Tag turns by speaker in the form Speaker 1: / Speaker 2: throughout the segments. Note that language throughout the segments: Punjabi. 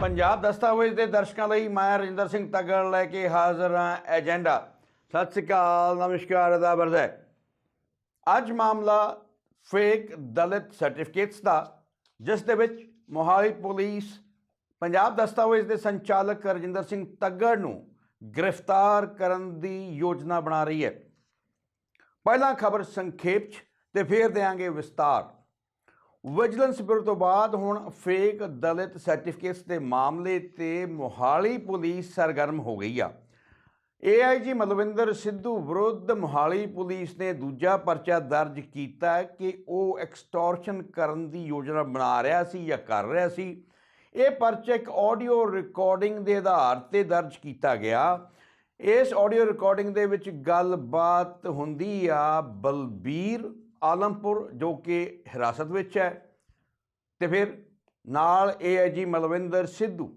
Speaker 1: ਪੰਜਾਬ ਦਸਤਾਵੇਜ਼ ਦੇ ਦਰਸ਼ਕਾਂ ਲਈ ਮੈਂ ਰਜਿੰਦਰ ਸਿੰਘ ਤਗੜ ਲੈ ਕੇ ਹਾਜ਼ਰ ਹਾਂ ਏਜੰਡਾ। ਸਤਿ ਸ੍ਰੀ ਅਕਾਲ, ਨਮਸਕਾਰ ਅਦਾਬਰਦ ਹੈ ਅੱਜ ਮਾਮਲਾ ਫੇਕ ਦਲਿਤ ਸਰਟੀਫਿਕੇਟਸ ਦਾ, ਜਿਸ ਦੇ ਵਿੱਚ ਮੋਹਾਲੀ ਪੁਲਿਸ ਪੰਜਾਬ ਦਸਤਾਵੇਜ਼ ਦੇ ਸੰਚਾਲਕ ਰਜਿੰਦਰ ਸਿੰਘ ਤੱਗੜ ਨੂੰ ਗ੍ਰਿਫਤਾਰ ਕਰਨ ਦੀ ਯੋਜਨਾ ਬਣਾ ਰਹੀ ਹੈ। ਪਹਿਲਾਂ ਖਬਰ ਸੰਖੇਪ 'ਚ ਤੇ ਫਿਰ ਦੇਾਂਗੇ ਵਿਸਤਾਰ। ਵਿਜੀਲੈਂਸ ਬਿਊਰੋ ਤੋਂ ਬਾਅਦ ਹੁਣ ਫੇਕ ਦਲਿਤ ਸਰਟੀਫਿਕੇਟਸ ਦੇ ਮਾਮਲੇ ਤੇ ਮੋਹਾਲੀ ਪੁਲਿਸ ਸਰਗਰਮ ਹੋ ਗਈ ਆ। ਏਆਈਜੀ ਮਲਵਿੰਦਰ ਸਿੱਧੂ ਵਿਰੁੱਧ ਮੋਹਾਲੀ ਪੁਲਿਸ ਨੇ ਦੂਜਾ ਪਰਚਾ ਦਰਜ ਕੀਤਾ ਕਿ ਉਹ ਐਕਸਟੋਰਸ਼ਨ ਕਰਨ ਦੀ ਯੋਜਨਾ ਬਣਾ ਰਿਹਾ ਸੀ ਜਾਂ ਕਰ ਰਿਹਾ ਸੀ। ਇਹ ਪਰਚਾ ਇੱਕ ਆਡੀਓ ਰਿਕਾਰਡਿੰਗ ਦੇ ਆਧਾਰ ਤੇ ਦਰਜ ਕੀਤਾ ਗਿਆ। ਇਸ ਆਡੀਓ ਰਿਕਾਰਡਿੰਗ ਦੇ ਵਿੱਚ ਗੱਲਬਾਤ ਹੁੰਦੀ ਆ ਬਲਬੀਰ ਆਲਮਪੁਰ ਜੋ ਕਿ ਹਿਰਾਸਤ ਵਿੱਚ ਹੈ ਤੇ ਫਿਰ ਨਾਲ ਇਹ ਹੈ ਜੀ ਮਲਵਿੰਦਰ ਸਿੱਧੂ,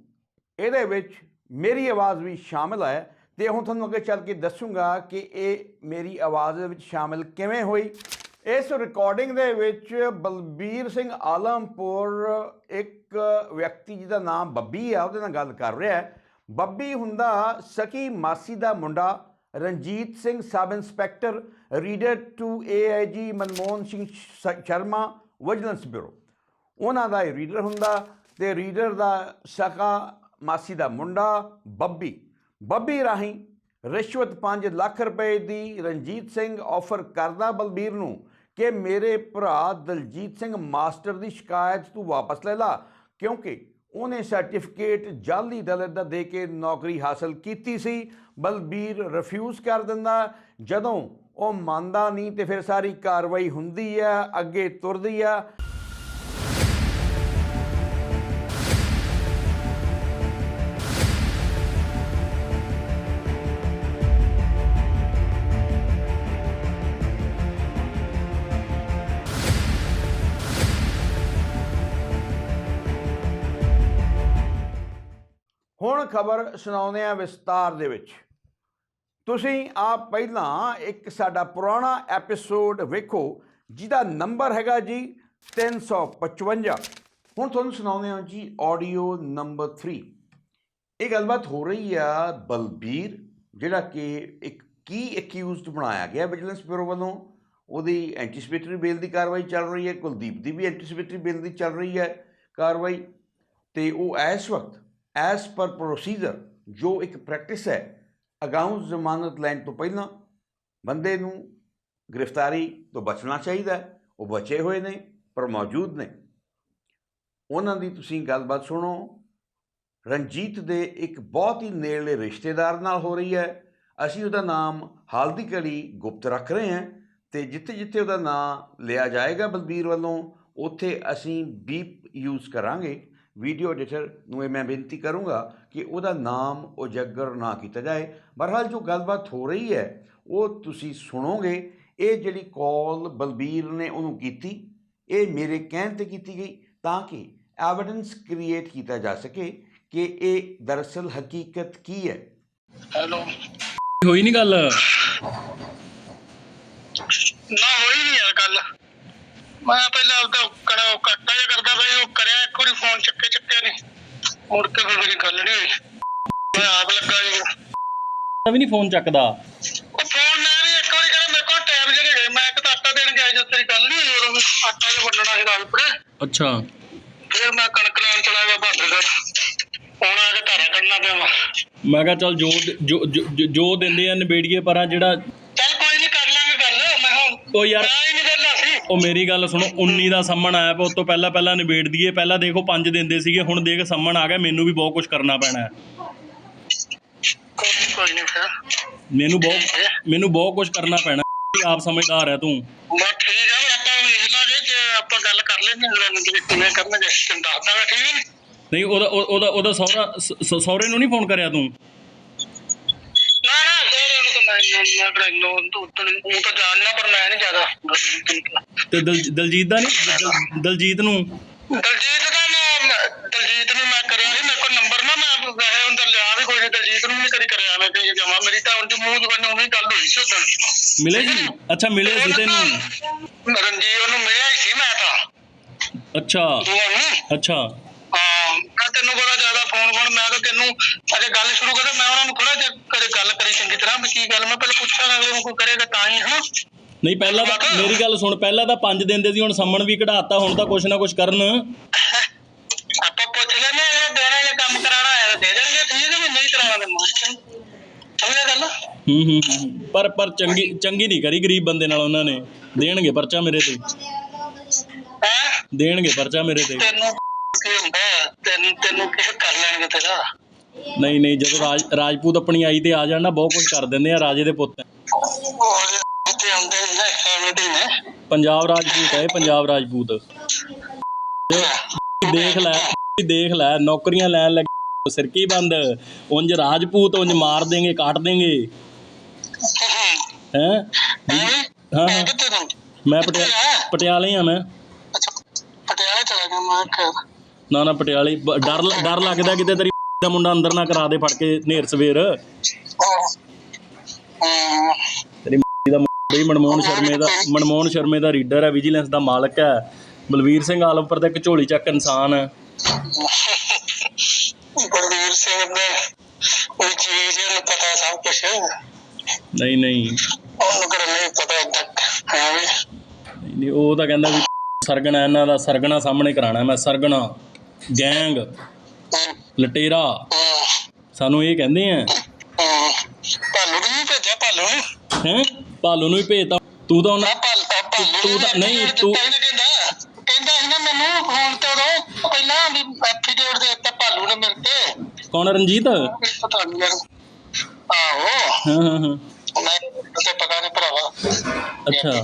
Speaker 1: ਇਹਦੇ ਵਿੱਚ ਮੇਰੀ ਆਵਾਜ਼ ਵੀ ਸ਼ਾਮਿਲ ਹੈ ਤੇ ਹੁਣ ਤੁਹਾਨੂੰ ਅੱਗੇ ਚੱਲ ਕੇ ਦੱਸੂਗਾ ਕਿ ਇਹ ਮੇਰੀ ਆਵਾਜ਼ ਵਿੱਚ ਸ਼ਾਮਿਲ ਕਿਵੇਂ ਹੋਈ। ਇਸ ਰਿਕਾਰਡਿੰਗ ਦੇ ਵਿੱਚ ਬਲਬੀਰ ਸਿੰਘ ਆਲਮਪੁਰ ਇੱਕ ਵਿਅਕਤੀ ਜਿਹਦਾ ਨਾਮ ਬੱਬੀ ਆ, ਉਹਦੇ ਨਾਲ ਗੱਲ ਕਰ ਰਿਹਾ ਹੈ। ਬੱਬੀ ਹੁੰਦਾ ਸਕੀ ਮਾਸੀ ਦਾ ਮੁੰਡਾ Ranjit Singh sub inspector, reader to AIG Manmohan Singh Sharma, vigilance bureau. ਉਹਨਾਂ ਦਾ ਇਹ ਰੀਡਰ ਹੁੰਦਾ ਤੇ ਰੀਡਰ ਦਾ ਸਕਾ ਮਾਸੀ ਦਾ ਮੁੰਡਾ ਬੱਬੀ। ਬੱਬੀ ਰਾਹੀਂ ਰਿਸ਼ਵਤ 5 ਲੱਖ ਰੁਪਏ ਦੀ ਰਣਜੀਤ ਸਿੰਘ ਆਫਰ ਕਰਦਾ ਬਲਬੀਰ ਨੂੰ ਕਿ ਮੇਰੇ ਭਰਾ ਦਲਜੀਤ ਸਿੰਘ ਮਾਸਟਰ ਦੀ ਸ਼ਿਕਾਇਤ ਤੂੰ ਵਾਪਸ ਲੈ ਲਾ, ਕਿਉਂਕਿ ਉਹਨੇ ਸਰਟੀਫਿਕੇਟ ਜਾਲੀ ਦਲਤ ਦਾ ਦੇ ਕੇ ਨੌਕਰੀ ਹਾਸਲ ਕੀਤੀ ਸੀ, ਬਲਬੀਰ ਰਿਫਿਊਜ਼ ਕਰ ਦਿੰਦਾ। ਜਦੋਂ ਉਹ ਮੰਨਦਾ ਨਹੀਂ ਤੇ ਫਿਰ ਸਾਰੀ ਕਾਰਵਾਈ ਹੁੰਦੀ ਆ, ਅੱਗੇ ਤੁਰਦੀ ਆ। ਖਬਰ ਸੁਣਾਉਂਦੇ ਆ ਵਿਸਤਾਰ ਦੇ ਵਿੱਚ। ਤੁਸੀਂ ਆਪ ਪਹਿਲਾਂ ਇੱਕ ਸਾਡਾ ਪੁਰਾਣਾ ਐਪੀਸੋਡ ਵੇਖੋ, ਜਿਹਦਾ ਨੰਬਰ ਹੈਗਾ ਜੀ 355 ਹੁਣ ਤੁਹਾਨੂੰ ਸੁਣਾਉਂਦੇ ਹਾਂ ਜੀ ਆਡੀਓ ਨੰਬਰ 3 ਇਹ ਗੱਲਬਾਤ ਹੋ ਰਹੀ ਆ ਬਲਬੀਰ, ਜਿਹੜਾ ਕਿ ਇੱਕ ਕੀ ਅਕਿਊਜ਼ਡ ਬਣਾਇਆ ਗਿਆ ਵਿਜੀਲੈਂਸ ਬਿਊਰੋ ਵੱਲੋਂ। ਉਹਦੀ ਐਂਟੀਸਪੇਟਰੀ ਬੇਲ ਦੀ ਕਾਰਵਾਈ ਚੱਲ ਰਹੀ ਹੈ, ਕੁਲਦੀਪ ਦੀ ਵੀ ਐਂਟੀਸਪੇਟਰੀ ਬੇਲ ਦੀ ਚੱਲ ਰਹੀ ਹੈ ਕਾਰਵਾਈ। ਤੇ ਉਹ ਇਸ ਵਕਤ ਐਸ ਪਰ ਪ੍ਰੋਸੀਜਰ ਜੋ ਇੱਕ ਪ੍ਰੈਕਟਿਸ ਹੈ ਅਗਾਊਂ ਜ਼ਮਾਨਤ ਲੈਣ ਤੋਂ ਪਹਿਲਾਂ ਬੰਦੇ ਨੂੰ ਗ੍ਰਿਫਤਾਰੀ ਤੋਂ ਬਚਣਾ ਚਾਹੀਦਾ ਹੈ। ਉਹ ਬਚੇ ਹੋਏ ਨੇ, ਪਰ ਮੌਜੂਦ ਨੇ। ਉਹਨਾਂ ਦੀ ਤੁਸੀਂ ਗੱਲਬਾਤ ਸੁਣੋ, ਰਣਜੀਤ ਦੇ ਇੱਕ ਬਹੁਤ ਹੀ ਨੇੜਲੇ ਰਿਸ਼ਤੇਦਾਰ ਨਾਲ ਹੋ ਰਹੀ ਹੈ। ਅਸੀਂ ਉਹਦਾ ਨਾਮ ਹਾਲ ਦੀ ਘੜੀ ਗੁਪਤ ਰੱਖ ਰਹੇ ਹਾਂ ਤੇ ਜਿੱਥੇ ਜਿੱਥੇ ਉਹਦਾ ਨਾਮ ਲਿਆ ਜਾਏਗਾ ਬਲਬੀਰ ਵੱਲੋਂ, ਉੱਥੇ ਅਸੀਂ ਬੀਪ ਯੂਜ਼ ਕਰਾਂਗੇ। ਵੀਡੀਓ ਐਡੀਟਰ ਨੂੰ ਇਹ ਮੈਂ ਬੇਨਤੀ ਕਰੂੰਗਾ ਕਿ ਉਹਦਾ ਨਾਮ ਉਜਾਗਰ ਨਾ ਕੀਤਾ ਜਾਏ। ਬਹਰਹਾਲ ਜੋ ਗੱਲਬਾਤ ਹੋ ਰਹੀ ਹੈ ਉਹ ਤੁਸੀਂ ਸੁਣੋਗੇ। ਇਹ ਜਿਹੜੀ ਕਾਲ ਬਲਬੀਰ ਨੇ ਉਹਨੂੰ ਕੀਤੀ ਇਹ ਮੇਰੇ ਕਹਿਣ ਤੇ ਕੀਤੀ ਗਈ ਤਾਂ ਕਿ ਐਵੀਡੈਂਸ ਕ੍ਰੀਏਟ ਕੀਤਾ ਜਾ ਸਕੇ ਕਿ ਇਹ ਦਰਅਸਲ ਹਕੀਕਤ ਕੀ ਹੈ।
Speaker 2: ਹੈਲੋ
Speaker 3: ਹੋਈ ਨਹੀਂ ਗੱਲ?
Speaker 2: ਨਾ ਹੋਈ ਨਹੀਂ ਯਾਰ ਗੱਲ। ਮੈਂ ਪਹਿਲਾਂ ਉਹਦਾ ਕੜਾ ਕੱਟਾ ਜਿਹਾ ਕਰਦਾ ਪਿਆ ਉਹ ਕਰਿਆ ਇੱਕ ਵਾਰੀ ਫੋਨ ਚੱਕੇ ਚੱਕਿਆ ਨਹੀਂ ਮੁੜ ਕੇ ਫਿਰ ਮੇਰੀ ਗੱਲ ਨਹੀਂ ਹੋਈ। ਮੈਂ ਆਪ ਲੱਗਾ ਜੀ।
Speaker 3: ਵੀ ਨਹੀਂ ਫੋਨ ਚੱਕਦਾ।
Speaker 2: ਉਹ ਫੋਨ ਮੈਂ ਵੀ ਇੱਕ ਵਾਰੀ ਕਰਿਆ ਮੇਰੇ ਕੋਲ ਟਾਈਮ ਜਿਹੜੇ ਗਏ। ਮੈਂ ਇੱਕ ਤਾਂ ਆਟਾ ਦੇਣ ਗਿਆ ਜਦ ਤੇਰੀ ਗੱਲ ਨਹੀਂ ਹੋਈ ਉਦੋਂ ਆਟਾ ਜਿਹਾ ਵੰਡਣਾ ਸੀ ਰਾਜਪੁਰੇ
Speaker 3: ਅੱਛਾ।
Speaker 2: ਫਿਰ ਮੈਂ ਕਣਕ ਲੈਣ ਚਲਾ ਗਿਆ ਬਹਾਦਰਗੜ੍ਹ ਹੁਣ ਆ ਕੇ ਧਾਰਾ ਕੱਢਣਾ ਪਿਆ ਵਾ।
Speaker 3: ਮੈਂ ਕਿਹਾ ਚੱਲ ਜੋ ਜੋ- ਜੋ ਦਿੰਦੇ ਆ ਨਿਬੇੜੀਏ ਪਰਾਂ ਜਿਹੜਾ
Speaker 2: ਚੱਲ ਕੋਈ ਨਹੀਂ ਕਰ ਲਾਂਗੇ ਗੱਲ। ਮੈਂ ਹੁਣ
Speaker 3: ਉਹ ਯਾਰ
Speaker 2: ਮੈਂ ਹੀ
Speaker 3: ਉਹ ਮੇਰੀ ਗੱਲ ਸੁਣੋ 19 ਦਾ ਸੰਮਣ ਆਇਆ ਪਿਆ ਉਸ ਤੋਂ ਪਹਿਲਾਂ ਪਹਿਲਾਂ ਨਿਬੇੜ ਦਈਏ ਪਹਿਲਾਂ ਦੇਖੋ 5 ਦਿੰਦੇ ਸੀਗੇ ਹੁਣ ਦੇਖ ਸੰਮਣ ਆ ਗਿਆ ਮੈਨੂੰ ਵੀ ਬਹੁਤ ਕੁਝ ਕਰਨਾ ਪੈਣਾ ਹੈ।
Speaker 2: ਕੋਈ ਨਹੀਂ
Speaker 3: ਮੈਨੂੰ ਬਹੁਤ ਮੈਨੂੰ ਬਹੁਤ ਕੁਝ ਕਰਨਾ ਪੈਣਾ। ਆਪ ਸਮਝਦਾਰ ਹੈ ਤੂੰ।
Speaker 2: ਬਸ ਠੀਕ ਆ ਆਪਾਂ ਵੇਖ ਲਾਂਗੇ ਜੇ ਆਪਾਂ ਗੱਲ ਕਰ ਲੈਂਦੇ ਹਾਂ ਅਗਲੇ ਨੂੰ ਕਿ ਕਿਵੇਂ ਕਰਨਗੇ ਤੈਨੂੰ ਦੱਸ ਦਾਂਗਾ ਠੀਕ?
Speaker 3: ਨਹੀਂ ਉਹਦਾ ਉਹ- ਉਹਦਾ ਉਹਦਾ ਸਹੁਰਾ ਸਹੁਰੇ ਨੂੰ ਨਹੀਂ ਫੋਨ ਕਰਿਆ ਤਾਂ?
Speaker 2: ਮੈਂ ਨਾ ਨਾ ਕਰਾਂ ਨੋ ਤੂੰ ਉਹ ਤਾਂ ਜਾਣਨਾ ਪਰ ਮੈਂ ਨਹੀਂ ਜ਼ਿਆਦਾ
Speaker 3: ਤੇ ਦਲ- ਦਲਜੀਤ ਦਾ ਨਹੀਂ? ਦਲ- ਦਲਜੀਤ ਨੂੰ?
Speaker 2: ਦਲਜੀਤ ਦਾ ਮੈਂ ਦਲਜੀਤ ਨੂੰ ਮੈਂ ਕਰਿਆ ਸੀ ਮੇਰੇ ਕੋਲ ਨੰਬਰ ਨਾ ਮੈਂ ਵੈਸੇ ਅੰਦਰ ਲਿਆ ਵੀ ਕੋਈ ਨਹੀਂ ਦਲਜੀਤ ਨੂੰ ਵੀ ਨਹੀਂ ਕਦੀ ਕਰਿਆ ਮੈਂ ਕਹੀ ਜਮਾ ਮੇਰੀ ਤਾਂ ਉਹਦੀ ਮੂੰਹ ਜਵਾਨੀ ਹੀ ਗੱਲ ਹੋਈ ਸੀ ਉਦੋਂ
Speaker 3: ਮਿਲੇ ਸੀ? ਅੱਛਾ ਮਿਲੇ ਸੀ ਤੈਨੂੰ?
Speaker 2: ਰਣਜੀ ਉਹਨੂੰ ਮਿਲਿਆ ਹੀ ਸੀ ਮੈਂ ਤਾਂ।
Speaker 3: ਅੱਛਾ।
Speaker 2: ਨੂੰ
Speaker 3: ਅੱਛਾ।
Speaker 2: ਮੈਂ ਤੈਨੂੰ ਬੜਾ ਜ਼ਿਆਦਾ ਫੋਨ ਫੋਨ ਮੈਂ ਤਾਂ ਤੈਨੂੰ ਅਜੇ ਗੱਲ ਸ਼ੁਰੂ ਕਰਾਂ ਮੈਂ ਉਹਨਾਂ ਨੂੰ ਥੋੜਾ ਜਿਹਾ ਕਦੇ ਗੱਲ ਕਰੀ ਚੰਗੀ ਤਰ੍ਹਾਂ ਵੀ ਕੀ ਗੱਲ ਮੈਂ ਪਹਿਲਾਂ ਪੁੱਛਾਂਗਾ ਅਗਲੇ ਨੂੰ ਕੋਈ ਕਰੇਗਾ ਤਾਂ ਹੀ ਹਨਾ?
Speaker 3: ਨਹੀਂ ਪਹਿਲਾਂ ਤਾਂ ਮੇਰੀ ਗੱਲ ਸੁਣ ਪਹਿਲਾਂ ਤਾਂ 5 ਦਿੰਦੇ ਸੀ ਹੁਣ ਸੰਮਣ ਵੀ ਕਢਾਤਾ ਹੁਣ ਤਾਂ ਕੁਛ ਨਾ ਕੁਛ ਕਰਨ।
Speaker 2: ਆਪਾਂ ਪੁੱਛ ਲੈਨੇ ਆ ਦੇਣਾ ਜੇ ਕੰਮ ਕਰਾਣਾ ਹੈ ਤਾਂ ਦੇ ਦੇਣਗੇ ਠੀਕ ਹੈ ਨਹੀਂ ਕਰਾਉਣਾ ਤੇ ਮਾਰ ਸਮਝਿਆ ਗੱਲ?
Speaker 3: ਹੂੰ ਹੂੰ ਹੂੰ। ਪਰ ਪਰ ਚੰਗੀ ਚੰਗੀ ਨਹੀਂ ਕਰੀ ਗਰੀਬ ਬੰਦੇ ਨਾਲ ਉਹਨਾਂ ਨੇ। ਦੇਣਗੇ ਪਰਚਾ ਮੇਰੇ ਤੇ।
Speaker 2: ਹੈ?
Speaker 3: ਦੇਣਗੇ ਪਰਚਾ ਮੇਰੇ ਤੇ।
Speaker 2: ਤੈਨੂੰ ਕੀ ਹੁੰਦਾ? ਹੈ? ਤੈਨੂੰ ਤੈਨੂੰ ਕੀ ਕਰ ਲੈਣਗੇ ਤੇਰਾ।
Speaker 3: ਨਹੀਂ ਨਹੀਂ ਜਦੋਂ ਰਾਜ ਰਾਜਪੂਤ ਆਪਣੀ ਆਈ ਤੇ ਆ ਜਾਣ ਨਾ ਬਹੁਤ ਕੁਝ ਕਰ ਦਿੰਦੇ ਆ ਰਾਜੇ ਦੇ ਪੁੱਤ।
Speaker 2: ਉਹ ਜਿੱਥੇ ਆਉਂਦੇ ਨੇ ਨਾ ਐਵੇਂ ਦੇ ਨੇ।
Speaker 3: ਪੰਜਾਬ ਰਾਜਪੂਤ ਹੈ ਇਹ ਪੰਜਾਬ ਰਾਜਪੂਤ। ਦੇਖ ਲੈ ਦੇਖ ਲੈ ਨੌਕਰੀਆਂ ਲੈਣ ਲੱਗੇ ਸਿਰ ਕੀ ਬੰਦ। ਉਂਝ ਰਾਜਪੂਤ ਉਂਝ ਮਾਰ ਦੇਂਗੇ ਕਾਟ ਦੇਂਗੇ ਹੈ।
Speaker 2: ਹੈਂ?
Speaker 3: ਹਾਂ?
Speaker 2: ਮੈਂ
Speaker 3: ਪਟਿਆਲੇ ਆ ਮੈਂ।
Speaker 2: ਅੱਛਾ ਪਟਿਆਲੇ ਚਲਾ ਗਿਆ ਮੈਂ ਕਿਹਾ
Speaker 3: ਨਾ ਨਾ ਪਟਿਆਲੇ ਬ- ਡਰ ਲ- ਡਰ ਲੱਗਦਾ ਕਿਤੇ ਤੇਰੀ ਦਾ ਮੁੰਡਾ ਅੰਦਰ ਨਾ ਕਰਾ ਦੇ ਫੜ ਕੇ ਨੇਰ ਸਵੇਰ।
Speaker 2: ਹਮ
Speaker 3: ਤੇਰੀ ਦਾ ਮੁੰਡਾ ਹੀ ਮਨਮੋਹਨ ਸ਼ਰਮੇ ਦਾ ਮਨਮੋਹਨ ਸ਼ਰਮੇ ਦਾ ਰੀਡਰ ਹੈ ਵਿਜੀਲੈਂਸ ਦਾ ਮਾਲਕ ਹੈ। ਬਲਵੀਰ ਸਿੰਘ ਆਲਮਪੁਰ ਦਾ ਇੱਕ ਝੋਲੀ ਚੱਕ ਇਨਸਾਨ। ਹੈ
Speaker 2: ਬਲਵੀਰ ਸਿੰਘ ਨੇ ਉਹ ਚੀਜ਼ ਨੂੰ ਪਤਾ ਸਭ ਕੁਝ
Speaker 3: ਨਹੀਂ ਨਹੀਂ।
Speaker 2: ਉਹਨੂੰ ਕਰ ਨਹੀਂ ਪਤਾ ਤੱਕ ਹੈ ਵੀ।
Speaker 3: ਨਹੀਂ, ਨਹੀਂ ਉਹ ਤਾਂ ਕਹਿੰਦਾ ਵੀ ਸਰਗਣਾ ਇਹਨਾਂ ਦਾ ਸਰਗਣਾ ਸਾਹਮਣੇ ਕਰਾਣਾ ਮੈਂ ਸਰਗਣਾ। ਗੈਂਗ ਲਟੇਰਾ। ਸਾਨੂੰ ਇਹ ਕਹਿੰਦੇ ਆ।
Speaker 2: ਭਾਲੂ ਨੂੰ ਵੀ ਭੇਜਿਆ ਭਾਲੂ ਨੂੰ?
Speaker 3: ਹੈ? ਭਾਲੂ ਨੂੰ ਵੀ ਭੇਜਤਾ। ਤੂੰ ਤਾਂ ਉਹਨਾਂ ਤੂੰ ਤਾਂ- ਨਹੀਂ, ਤੂੰ-
Speaker 2: ਕਹਿੰਦਾ ਕਹਿੰਦਾ ਸੀ ਨਾ ਮੈਨੂੰ ਫੋਨ ਤੇ ਉਦੋਂ ਪਹਿਲਾਂ ਵੀ ਐਫੀਡੇਵਿਟ ਦੇ ਦਿੱਤਾ ਭਾਲੂ ਨੇ ਮੇਰੇ ਤੇ।
Speaker 3: ਕੌਣ ਰਣਜੀਤ? ਹਾਂ
Speaker 2: ਆਹੋ।
Speaker 3: ਹਾਂ ਹਾਂ
Speaker 2: ਮੈਂ ਤੇ ਪਤਾ ਨਹੀਂ ਭਰਾਵਾ।
Speaker 3: ਅੱਛਾ।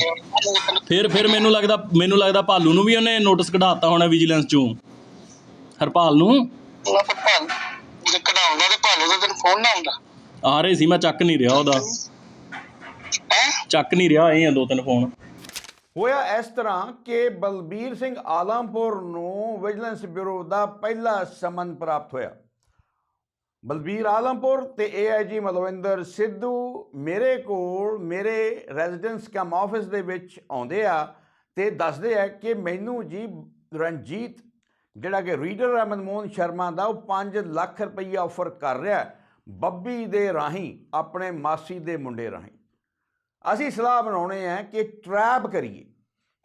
Speaker 3: ਫਿਰ ਫਿਰ ਮੈਨੂੰ ਲੱਗਦਾ ਮੈਨੂੰ ਲੱਗਦਾ ਭਾਲੂ ਨੂੰ ਵੀ ਉਹਨੇ ਨੋਟਿਸ ਕਢਾਤਾ ਹੋਣਾ ਵਿਜੀਲੈਂਸ ਚੋਂ। ਹਰਪਾਲ ਨੂੰ?
Speaker 2: ਮੈਂ ਤਾਂ ਭਾਲ ਜੇ ਕਢਾਉਂਦਾ ਤੇ ਭਾਲੂ ਦਾ ਤੈਨੂੰ ਫੋਨ ਨਾ ਆਉਂਦਾ।
Speaker 3: ਆ ਰਹੇ ਸੀ ਮੈਂ ਚੱਕ ਨਹੀਂ ਰਿਹਾ ਉਹਦਾ।
Speaker 2: ਹੈ?
Speaker 3: ਚੱਕ ਨਹੀਂ ਰਿਹਾ ਇਹ ਆ ਦੋ ਤਿੰਨ ਫੋਨ
Speaker 1: ਹੋਇਆ ਇਸ ਤਰ੍ਹਾਂ ਕਿ ਬਲਬੀਰ ਸਿੰਘ ਆਲਮਪੁਰ ਨੂੰ ਵਿਜੀਲੈਂਸ ਬਿਊਰੋ ਦਾ ਪਹਿਲਾ ਸਮਨ ਪ੍ਰਾਪਤ ਹੋਇਆ। ਬਲਬੀਰ ਆਲਮਪੁਰ ਤੇ ਏਆਈਜੀ ਮਲਵਿੰਦਰ ਸਿੱਧੂ ਮੇਰੇ ਕੋਲ ਮੇਰੇ ਰੈਜ਼ੀਡੈਂਸ ਕਮ ਆਫਿਸ ਦੇ ਵਿੱਚ ਆਉਂਦੇ ਆ ਤੇ ਦੱਸਦੇ ਆ ਕਿ ਮੈਨੂੰ ਜੀ ਰਣਜੀਤ ਜਿਹੜਾ ਕਿ ਰੀਡਰ ਹੈ ਮਨਮੋਹਨ ਸ਼ਰਮਾ ਦਾ, ਉਹ 5 ਲੱਖ ਰੁਪਈਆ ਆਫਰ ਕਰ ਰਿਹਾ ਬੱਬੀ ਦੇ ਰਾਹੀਂ, ਆਪਣੇ ਮਾਸੀ ਦੇ ਮੁੰਡੇ ਰਾਹੀਂ। ਅਸੀਂ ਸਲਾਹ ਬਣਾਉਣੇ ਆ ਕਿ ਟਰੈਪ ਕਰੀਏ।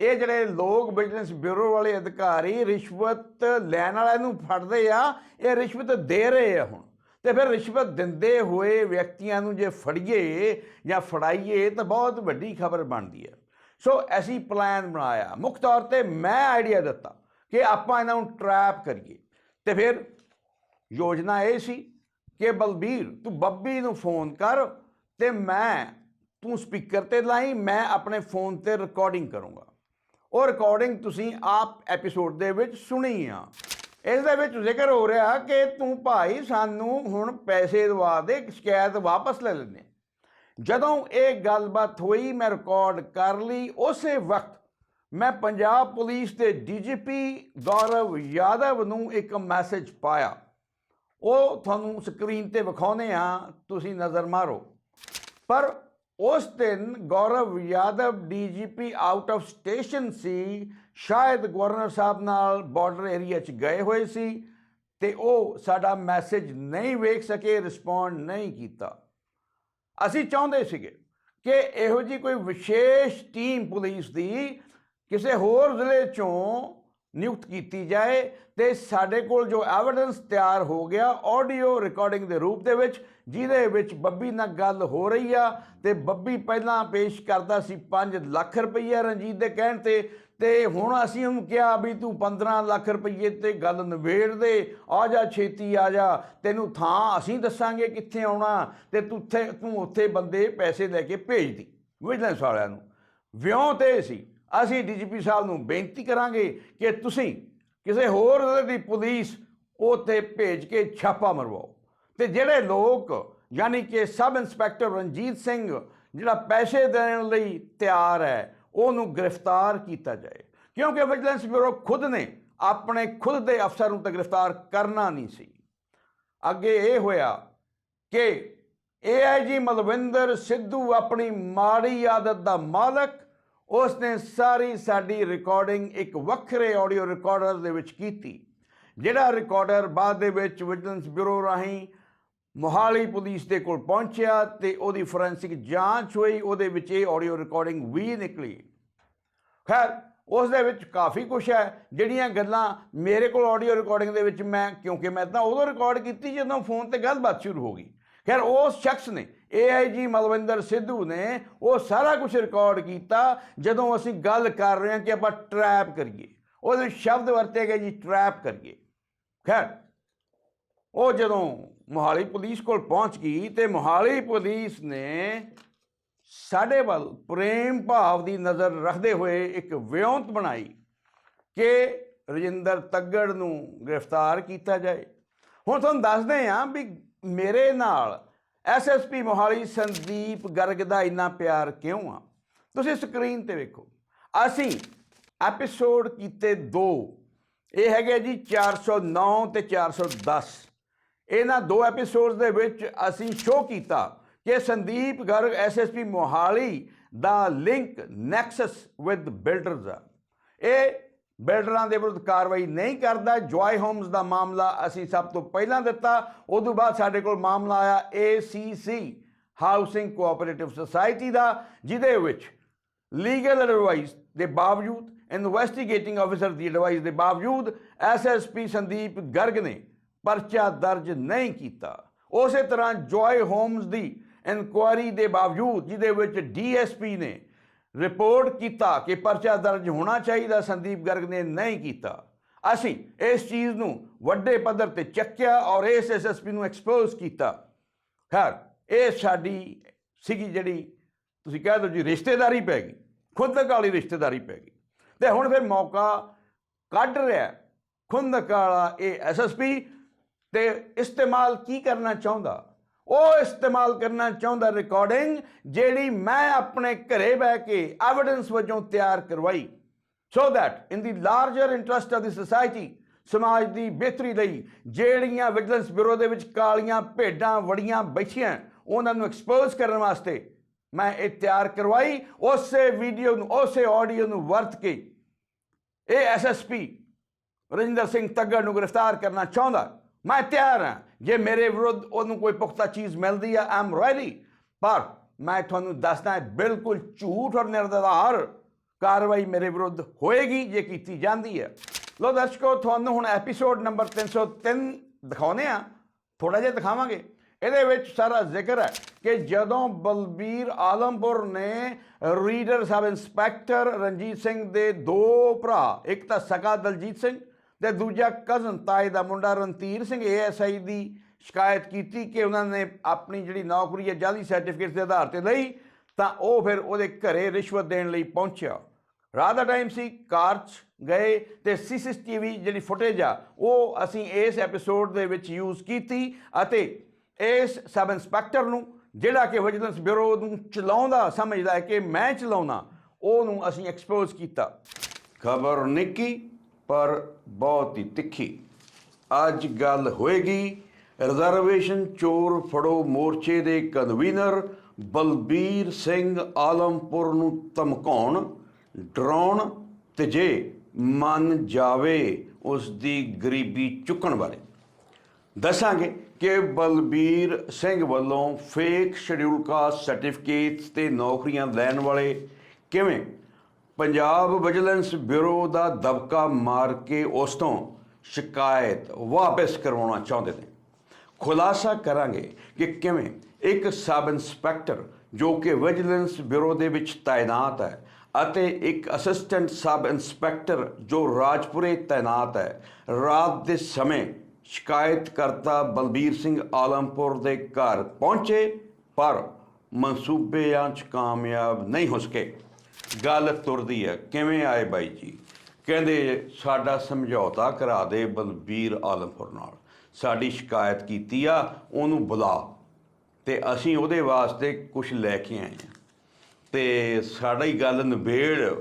Speaker 1: ਇਹ ਜਿਹੜੇ ਲੋਕ ਬਿਜ਼ਨਸ ਬਿਊਰੋ ਵਾਲੇ ਅਧਿਕਾਰੀ ਰਿਸ਼ਵਤ ਲੈਣ ਵਾਲਿਆਂ ਨੂੰ ਫੜਦੇ ਆ, ਇਹ ਰਿਸ਼ਵਤ ਦੇ ਰਹੇ ਆ ਹੁਣ। ਤੇ ਫਿਰ ਰਿਸ਼ਵਤ ਦਿੰਦੇ ਹੋਏ ਵਿਅਕਤੀਆਂ ਨੂੰ ਜੇ ਫੜੀਏ ਜਾਂ ਫੜਾਈਏ, ਤਾਂ ਬਹੁਤ ਵੱਡੀ ਖਬਰ ਬਣਦੀ ਹੈ। ਸੋ ਅਸੀਂ ਪਲਾਨ ਬਣਾਇਆ। ਮੁੱਖ ਤੌਰ ਤੇ ਮੈਂ ਆਈਡੀਆ ਦਿੱਤਾ। ਕਿ ਆਪਾਂ ਇਹਨਾਂ ਨੂੰ ਟਰੈਪ ਕਰੀਏ। ਤੇ ਫਿਰ ਯੋਜਨਾ ਇਹ ਸੀ ਕਿ ਬਲਬੀਰ, ਤੂੰ ਬੱਬੀ ਨੂੰ ਫੋਨ ਕਰ ਤੇ ਮੈਂ, ਤੂੰ ਸਪੀਕਰ ਤੇ ਲਾਈ, ਮੈਂ ਆਪਣੇ ਫੋਨ ਤੇ ਰਿਕਾਰਡਿੰਗ ਕਰੂੰਗਾ। ਉਹ ਰਿਕਾਰਡਿੰਗ ਤੁਸੀਂ ਆਪ ਐਪੀਸੋਡ ਦੇ ਵਿੱਚ ਸੁਣੀ ਆ। ਇਸ ਦੇ ਵਿੱਚ ਜ਼ਿਕਰ ਹੋ ਰਿਹਾ ਕਿ ਤੂੰ ਭਾਈ ਸਾਨੂੰ ਹੁਣ ਪੈਸੇ ਦਵਾ ਦੇ, ਸ਼ਿਕਾਇਤ ਵਾਪਸ ਲੈ ਲੈਂਦੇ। ਜਦੋਂ ਇਹ ਗੱਲਬਾਤ ਹੋਈ, ਮੈਂ ਰਿਕਾਰਡ ਕਰ ਲਈ, ਉਸੇ ਵਕਤ ਮੈਂ ਪੰਜਾਬ ਪੁਲਿਸ ਦੇ ਡੀਜੀਪੀ ਗੌਰਵ ਯਾਦਵ ਨੂੰ ਇੱਕ ਮੈਸੇਜ ਪਾਇਆ। ਉਹ ਤੁਹਾਨੂੰ ਸਕਰੀਨ ਤੇ ਵਿਖਾਉਨੇ ਆ ਤੁਸੀਂ ਨਜ਼ਰ ਮਾਰੋ। ਪਰ ਉਸ ਦਿਨ Gaurav Yadav DGP out of station ਸੀ। ਸ਼ਾਇਦ ਗਵਰਨਰ ਸਾਹਿਬ ਨਾਲ ਬਾਰਡਰ ਏਰੀਆ 'ਚ ਗਏ ਹੋਏ ਸੀ ਤੇ ਉਹ ਸਾਡਾ ਮੈਸੇਜ ਨਹੀਂ ਵੇਖ ਸਕੇ ਰਿਸਪੌਂਡ ਨਹੀਂ ਕੀਤਾ। ਅਸੀਂ ਚਾਹੁੰਦੇ ਸੀਗੇ ਕਿ ਇਹੋ ਜੀ ਕੋਈ ਵਿਸ਼ੇਸ਼ ਟੀਮ ਪੁਲਿਸ ਦੀ ਕਿਸੇ ਹੋਰ ਜ਼ਿਲ੍ਹੇ ਚੋਂ ਨਿਯੁਕਤ ਕੀਤੀ ਜਾਏ ਤੇ ਸਾਡੇ ਕੋਲ ਜੋ ਐਵੀਡੈਂਸ ਤਿਆਰ ਹੋ ਗਿਆ ਆਡੀਓ ਰਿਕਾਰਡਿੰਗ ਦੇ ਰੂਪ ਦੇ ਵਿੱਚ, ਜਿਹਦੇ ਵਿੱਚ ਬੱਬੀ ਨਾਲ ਗੱਲ ਹੋ ਰਹੀ ਆ ਤੇ ਬੱਬੀ ਪਹਿਲਾਂ ਪੇਸ਼ ਕਰਦਾ ਸੀ 5 ਲੱਖ ਰੁਪਈਆ ਰਣਜੀਤ ਦੇ ਕਹਿਣ ਤੇ ਤੇ ਹੁਣ ਅਸੀਂ ਉਹਨੂੰ ਕਿਹਾ ਵੀ ਤੂੰ 15 ਲੱਖ ਰੁਪਈਏ ਤੇ ਗੱਲ ਨਿਬੇੜ ਦੇ, ਆ ਜਾ ਛੇਤੀ, ਆ ਜਾ, ਤੈਨੂੰ ਥਾਂ ਅਸੀਂ ਦੱਸਾਂਗੇ ਕਿੱਥੇ ਆਉਣਾ ਤੇ ਤੂੰ ਉੱਥੇ ਤੂੰ ਉੱਥੇ ਬੰਦੇ ਪੈਸੇ ਲੈ ਕੇ ਭੇਜ ਦੀ, ਵਿਜੀਲੈਂਸ ਵਾਲਿਆਂ ਨੂੰ। ਵਿਉਂ ਤੇ ਸੀ। ਅਸੀਂ ਡੀਜੀਪੀ ਸਾਹਿਬ ਨੂੰ ਬੇਨਤੀ ਕਰਾਂਗੇ ਕਿ ਤੁਸੀਂ ਕਿਸੇ ਹੋਰ ਦੀ ਪੁਲਿਸ ਉੱਥੇ ਭੇਜ ਕੇ ਛਾਪਾ ਮਰਵਾਓ। ਤੇ ਜਿਹੜੇ ਲੋਕ, ਯਾਨੀ ਕਿ ਸਬ ਇੰਸਪੈਕਟਰ ਰਣਜੀਤ ਸਿੰਘ, ਜਿਹੜਾ ਪੈਸੇ ਦੇਣ ਲਈ ਤਿਆਰ ਹੈ, ਉਹਨੂੰ ਗ੍ਰਿਫਤਾਰ ਕੀਤਾ ਜਾਏ। ਕਿਉਂਕਿ ਵਿਜੀਲੈਂਸ ਬਿਊਰੋ ਖੁਦ ਨੇ ਆਪਣੇ ਖੁਦ ਦੇ ਅਫਸਰ ਨੂੰ ਤਾਂ ਗ੍ਰਿਫਤਾਰ ਕਰਨਾ ਨਹੀਂ ਸੀ। ਅੱਗੇ ਇਹ ਹੋਇਆ ਕਿ ਏਆਈਜੀ ਮਲਵਿੰਦਰ ਸਿੱਧੂ ਆਪਣੀ ਮਾੜੀ ਆਦਤ ਦਾ ਮਾਲਕ ਉਸ ਨੇ ਸਾਰੀ ਸਾਡੀ ਰਿਕਾਰਡਿੰਗ ਇੱਕ ਵੱਖਰੇ ਆਡੀਓ ਰਿਕਾਰਡਰ ਦੇ ਵਿੱਚ ਕੀਤੀ, ਜਿਹੜਾ ਰਿਕਾਰਡਰ ਬਾਅਦ ਦੇ ਵਿੱਚ ਵਿਜੀਲੈਂਸ ਬਿਊਰੋ ਰਾਹੀਂ ਮੋਹਾਲੀ ਪੁਲਿਸ ਦੇ ਕੋਲ ਪਹੁੰਚਿਆ ਤੇ ਉਹਦੀ ਫੋਰੈਂਸਿਕ ਜਾਂਚ ਹੋਈ, ਉਹਦੇ ਵਿੱਚ ਇਹ ਆਡੀਓ ਰਿਕਾਰਡਿੰਗ ਵੀ ਨਿਕਲੀ। ਖੈਰ ਉਸ ਦੇ ਵਿੱਚ ਕਾਫੀ ਕੁਝ ਹੈ, ਜਿਹੜੀਆਂ ਗੱਲਾਂ ਮੇਰੇ ਕੋਲ ਆਡੀਓ ਰਿਕਾਰਡਿੰਗ ਦੇ ਵਿੱਚ ਮੈਂ, ਕਿਉਂਕਿ ਮੈਂ ਤਾਂ ਉਦੋਂ ਰਿਕਾਰਡ ਕੀਤੀ ਜਦੋਂ ਫੋਨ ਤੇ ਗੱਲਬਾਤ ਸ਼ੁਰੂ ਹੋ ਗਈ। ਖੈਰ ਉਸ ਸ਼ਖਸ ਨੇ AIG ਮਲਵਿੰਦਰ ਸਿੱਧੂ ਨੇ ਉਹ ਸਾਰਾ ਕੁਝ ਰਿਕਾਰਡ ਕੀਤਾ ਜਦੋਂ ਅਸੀਂ ਗੱਲ ਕਰ ਰਹੇ ਹਾਂ ਕਿ ਆਪਾਂ ਟਰੈਪ ਕਰੀਏ। ਉਹਦੇ ਸ਼ਬਦ ਵਰਤੇ ਗਏ ਜੀ ਟਰੈਪ ਕਰੀਏ। ਖੈਰ, ਉਹ ਜਦੋਂ ਮੋਹਾਲੀ ਪੁਲਿਸ ਕੋਲ ਪਹੁੰਚ ਗਈ ਤੇ ਮੋਹਾਲੀ ਪੁਲਿਸ ਨੇ ਸਾਡੇ ਵੱਲ ਪ੍ਰੇਮ ਭਾਵ ਦੀ ਨਜ਼ਰ ਰੱਖਦੇ ਹੋਏ ਇੱਕ ਵਿਉਂਤ ਬਣਾਈ ਕਿ ਰਜਿੰਦਰ ਤੱਗੜ ਨੂੰ ਗ੍ਰਿਫਤਾਰ ਕੀਤਾ ਜਾਏ। ਹੁਣ ਤੁਹਾਨੂੰ ਦੱਸਦੇ ਹਾਂ ਵੀ ਮੇਰੇ ਨਾਲ ਐਸਐਸਪੀ ਮੋਹਾਲੀ ਸੰਦੀਪ ਗਰਗ ਦਾ ਇੰਨਾ ਪਿਆਰ ਕਿਉਂ ਆ? ਤੁਸੀਂ ਸਕਰੀਨ ਤੇ ਵੇਖੋ। ਅਸੀਂ ਐਪੀਸੋਡ ਕੀਤੇ ਦੋ। ਇਹ ਹੈਗੇ ਜੀ 409 ਤੇ 410 ਇਹਨਾਂ ਦੋ ਐਪੀਸੋਡਸ ਦੇ ਵਿੱਚ ਅਸੀਂ ਸ਼ੋਅ ਕੀਤਾ ਕਿ ਸੰਦੀਪ ਗਰਗ ਐਸਐਸਪੀ ਮੋਹਾਲੀ ਦਾ ਲਿੰਕ ਨੈਕਸਸ ਵਿਦ ਬਿਲਡਰਸ ਆ। ਇਹ ਬਿਲਡਰਾਂ ਦੇ ਵਿਰੁੱਧ ਕਾਰਵਾਈ ਨਹੀਂ ਕਰਦਾ ਜੋਏ ਹੋਮਸ ਦਾ ਮਾਮਲਾ ਅਸੀਂ ਸਭ ਤੋਂ ਪਹਿਲਾਂ ਦਿੱਤਾ। ਉਸ ਤੋਂ ਬਾਅਦ ਸਾਡੇ ਕੋਲ ਮਾਮਲਾ ਆਇਆ ACC ਹਾਊਸਿੰਗ ਕੋਆਪਰੇਟਿਵ ਸੁਸਾਇਟੀ ਦਾ, ਜਿਹਦੇ ਵਿੱਚ ਲੀਗਲ ਐਡਵਾਈਸ ਦੇ ਬਾਵਜੂਦ ਇਨਵੈਸਟੀਗੇਟਿੰਗ ਆਫੀਸਰ ਦੀ ਐਡਵਾਈਸ ਦੇ ਬਾਵਜੂਦ ਐਸਐਸਪੀ ਸੰਦੀਪ ਗਰਗ ਨੇ ਪਰਚਾ ਦਰਜ ਨਹੀਂ ਕੀਤਾ। ਉਸੇ ਤਰ੍ਹਾਂ ਜੋਏ ਹੋਮਸ ਦੀ ਇਨਕੁਆਰੀ ਦੇ ਬਾਵਜੂਦ, ਜਿਹਦੇ ਵਿੱਚ ਡੀਐਸਪੀ ਨੇ ਰਿਪੋਰਟ ਕੀਤਾ ਕਿ ਪਰਚਾ ਦਰਜ ਹੋਣਾ ਚਾਹੀਦਾ, ਸੰਦੀਪ ਗਰਗ ਨੇ ਨਹੀਂ ਕੀਤਾ। ਅਸੀਂ ਇਸ ਚੀਜ਼ ਨੂੰ ਵੱਡੇ ਪੱਧਰ ਤੇ ਚੱਕਿਆ ਔਰ ਇਸ ਐਸਐਸਪੀ ਨੂੰ ਐਕਸਪੋਜ਼ ਕੀਤਾ। ਖੈਰ, ਇਹ ਸਾਡੀ ਸੀਗੀ ਜਿਹੜੀ ਤੁਸੀਂ ਕਹਿ ਦਿਓ ਜੀ ਰਿਸ਼ਤੇਦਾਰੀ ਪੈ ਗਈ, ਖੁੰਦਕ ਵਾਲੀ ਰਿਸ਼ਤੇਦਾਰੀ ਪੈ ਗਈ। ਤੇ ਹੁਣ ਫਿਰ ਮੌਕਾ ਕੱਢ ਰਿਹਾ, ਖੁੰਦਕ ਵਾਲਾ ਇਹ ਐਸਐਸਪੀ ਤੇ ਇਸਤੇਮਾਲ ਕੀ ਕਰਨਾ ਚਾਹੁੰਦਾ? ਉਹ ਇਸਤੇਮਾਲ ਕਰਨਾ ਚਾਹੁੰਦਾ ਰਿਕਾਰਡਿੰਗ ਜਿਹੜੀ ਮੈਂ ਆਪਣੇ ਘਰੇ ਬਹਿ ਕੇ ਐਵੀਡੈਂਸ ਵਜੋਂ ਤਿਆਰ ਕਰਵਾਈ। So that in the larger interest of the society ਸਮਾਜ ਦੀ ਬਿਹਤਰੀ ਲਈ ਜਿਹੜੀਆਂ ਵਿਜੀਲੈਂਸ ਬਿਊਰੋ ਦੇ ਵਿੱਚ ਕਾਲੀਆਂ ਭੇਡਾਂ ਵੜੀਆਂ ਬੈਠੀਆਂ, ਉਹਨਾਂ ਨੂੰ ਐਕਸਪੋਜ਼ ਕਰਨ ਵਾਸਤੇ ਮੈਂ ਇਹ ਤਿਆਰ ਕਰਵਾਈ। ਉਸੇ ਵੀਡੀਓ ਨੂੰ, ਉਸੇ ਆਡੀਓ ਨੂੰ ਵਰਤ ਕੇ ਇਹ ਐਸਐਸਪੀ ਰਜਿੰਦਰ ਸਿੰਘ ਤੱਗੜ ਨੂੰ ਗ੍ਰਿਫਤਾਰ ਕਰਨਾ ਚਾਹੁੰਦਾ। ਮੈਂ ਤਿਆਰ ਹਾਂ। ਜੇ ਮੇਰੇ ਵਿਰੁੱਧ ਉਹਨੂੰ ਕੋਈ ਪੁਖਤਾ ਚੀਜ਼ ਮਿਲਦੀ ਹੈ ਆਮ ਰੈਡੀ ਪਰ ਮੈਂ ਤੁਹਾਨੂੰ ਦੱਸਦਾ ਬਿਲਕੁਲ ਝੂਠ ਔਰ ਨਿਰਧਾਰ ਕਾਰਵਾਈ ਮੇਰੇ ਵਿਰੁੱਧ ਹੋਏਗੀ ਜੇ ਕੀਤੀ ਜਾਂਦੀ ਹੈ। ਲੋ ਦਰਸ਼ਕੋ, ਤੁਹਾਨੂੰ ਹੁਣ ਐਪੀਸੋਡ ਨੰਬਰ 303 ਦਿਖਾਉਨੇ ਆ ਥੋੜਾ ਜਿਹਾ ਦਿਖਾਵਾਂਗੇ। ਇਹਦੇ ਵਿੱਚ ਸਾਰਾ ਜ਼ਿਕਰ ਹੈ ਕਿ ਜਦੋਂ ਬਲਬੀਰ ਆਲਮਪੁਰ ਨੇ reader sub inspector Ranjit Singh ਦੇ ਦੋ ਭਰਾ, ਇੱਕ ਤਾਂ ਸਕਾ ਦਲਜੀਤ ਸਿੰਘ ਤੇ ਦੂਜਾ ਕਜ਼ਨ ਤਾਏ ਦਾ ਮੁੰਡਾ ਰਣਧੀਰ ਸਿੰਘ ਏਐਸਆਈ ਦੀ ਸ਼ਿਕਾਇਤ ਕੀਤੀ ਕਿ ਉਹਨਾਂ ਨੇ ਆਪਣੀ ਜਿਹੜੀ ਨੌਕਰੀ ਹੈ ਜਾਲੀ ਸਰਟੀਫਿਕੇਟ ਦੇ ਆਧਾਰ ਤੇ ਲਈ, ਤਾਂ ਉਹ ਫਿਰ ਉਹਦੇ ਘਰੇ ਰਿਸ਼ਵਤ ਦੇਣ ਲਈ ਪਹੁੰਚਿਆ। ਰਾਤ ਦਾ ਟਾਈਮ ਸੀ, ਕਾਰ 'ਚ ਗਏ ਤੇ ਸੀਸੀਟੀਵੀ ਜਿਹੜੀ ਫੁਟੇਜ ਆ, ਉਹ ਅਸੀਂ ਇਸ ਐਪੀਸੋਡ ਦੇ ਵਿੱਚ ਯੂਜ਼ ਕੀਤੀ ਅਤੇ ਇਸ ਸਬ ਇੰਸਪੈਕਟਰ ਨੂੰ ਜਿਹੜਾ ਕਿ ਵਿਜੀਲੈਂਸ ਬਿਊਰੋ ਨੂੰ ਚਲਾਉਂਦਾ, ਸਮਝਦਾ ਹੈ ਕਿ ਮੈਂ ਚਲਾਉਣਾ, ਉਹਨੂੰ ਅਸੀਂ ਐਕਸਪੋਜ਼ ਕੀਤਾ। ਖਬਰ ਨਿੱਕੀ ਪਰ ਬਹੁਤ ਹੀ ਤਿੱਖੀ। ਅੱਜ ਗੱਲ ਹੋਏਗੀ ਰਿਜ਼ਰਵੇਸ਼ਨ ਚੋਰ ਫੜੋ ਮੋਰਚੇ ਦੇ ਕਨਵੀਨਰ ਬਲਬੀਰ ਸਿੰਘ ਆਲਮਪੁਰ ਨੂੰ ਧਮਕਾਉਣ, ਡਰਾਉਣ ਤੇ ਜੇ ਮੰਨ ਜਾਵੇ ਉਸ ਦੀ ਗਰੀਬੀ ਚੁੱਕਣ ਬਾਰੇ। ਦੱਸਾਂਗੇ ਕਿ ਬਲਬੀਰ ਸਿੰਘ ਵੱਲੋਂ ਫੇਕ ਸ਼ਡਿਊਲ ਕਾਸਟ ਸਰਟੀਫਿਕੇਟਸ ਤੇ ਨੌਕਰੀਆਂ ਲੈਣ ਵਾਲੇ ਕਿਵੇਂ ਪੰਜਾਬ ਵਿਜੀਲੈਂਸ ਬਿਊਰੋ ਦਾ ਦਬਕਾ ਮਾਰ ਕੇ ਉਸ ਤੋਂ ਸ਼ਿਕਾਇਤ ਵਾਪਸ ਕਰਵਾਉਣਾ ਚਾਹੁੰਦੇ ਨੇ। ਖੁਲਾਸਾ ਕਰਾਂਗੇ ਕਿ ਕਿਵੇਂ ਇੱਕ ਸਬ ਇੰਸਪੈਕਟਰ, ਜੋ ਕਿ ਵਿਜੀਲੈਂਸ ਬਿਊਰੋ ਦੇ ਵਿੱਚ ਤਾਇਨਾਤ ਹੈ ਅਤੇ ਇੱਕ ਅਸਿਸਟੈਂਟ ਸਬ ਇੰਸਪੈਕਟਰ, ਜੋ ਰਾਜਪੁਰੇ ਤਾਇਨਾਤ ਹੈ, ਰਾਤ ਦੇ ਸਮੇਂ ਸ਼ਿਕਾਇਤਕਰਤਾ ਬਲਬੀਰ ਸਿੰਘ ਆਲਮਪੁਰ ਦੇ ਘਰ ਪਹੁੰਚੇ, ਪਰ ਮਨਸੂਬਿਆਂ 'ਚ ਕਾਮਯਾਬ ਨਹੀਂ ਹੋ ਸਕੇ। ਗੱਲ ਤੁਰਦੀ ਹੈ, ਕਿਵੇਂ ਆਏ ਬਾਈ ਜੀ? ਕਹਿੰਦੇ, ਸਾਡਾ ਸਮਝੌਤਾ ਕਰਾ ਦੇ ਬਲਬੀਰ ਆਲਮਪੁਰ ਨਾਲ। ਸਾਡੀ ਸ਼ਿਕਾਇਤ ਕੀਤੀ ਆ, ਉਹਨੂੰ ਬੁਲਾ ਤੇ ਅਸੀਂ ਉਹਦੇ ਵਾਸਤੇ ਕੁਝ ਲੈ ਕੇ ਆਏ ਹਾਂ। ਤੇ ਸਾਡੀ ਗੱਲ ਨਿਬੇੜ